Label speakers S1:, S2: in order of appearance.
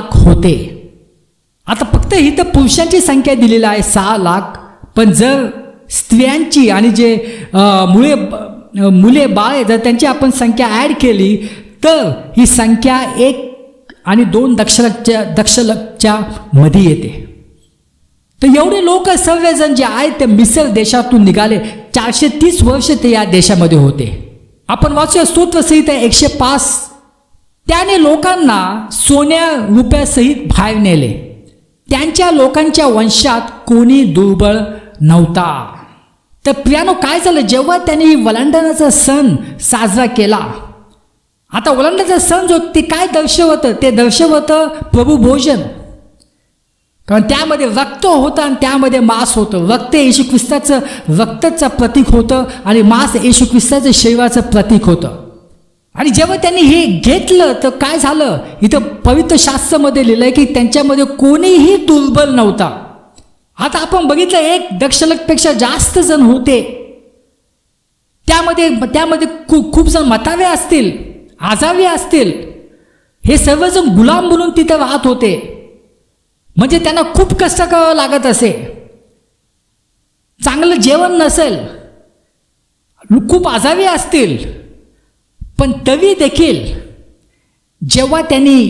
S1: लाख होते. आता फक्त इथं पुरुषांची संख्या दिलेली आहे सहा लाख. पण जर स्त्रियांची आणि जे मुळे मुले बाळ जर त्यांची आपण संख्या ॲड केली तर ही संख्या एक आणि दोन दक्षलक्षच्या दक्षलक्षच्या मध्ये येते. तर एवढे लोक सर्वजण जे आहेत ते मिसर देशातून निघाले. चारशे तीस वर्ष ते या देशामध्ये होते. आपण वाचूया स्तोत्रसहित एकशे पाच. त्याने लोकांना सोन्या रुपयासहित बाहेर नेले. त्यांच्या लोकांच्या वंशात कोणी दुर्बळ नव्हता. तर प्रियानो काय झालं? जेव्हा त्यांनी वलांडणाचा सण साजरा केला आता वलांडणाचा सण जो ते काय दर्शवतं? ते दर्शवतं प्रभू भोजन. कारण त्यामध्ये रक्त होतं आणि त्यामध्ये मांस होतं. रक्त येशू ख्रिस्ताचं रक्तचं प्रतीक होतं आणि मांस येशू ख्रिस्ताचं शरीराचं प्रतीक होतं. आणि जेव्हा त्यांनी हे घेतलं तर काय झालं? इथं पवित्र शास्त्रामध्ये लिहिलं आहे की त्यांच्यामध्ये कोणीही दुर्बल नव्हता. आता आपण बघितलं एक दक्षलक्षपेक्षा जास्त जण होते. त्यामध्ये त्यामध्ये खूप खूप जण मतावे असतील आजावे असतील. हे सर्वजण गुलाम म्हणून तिथं राहत होते. म्हणजे त्यांना खूप कष्ट करावं लागत असे. चांगलं जेवण नसेल खूप आजावे असतील पण तवी देखील जेव्हा त्यांनी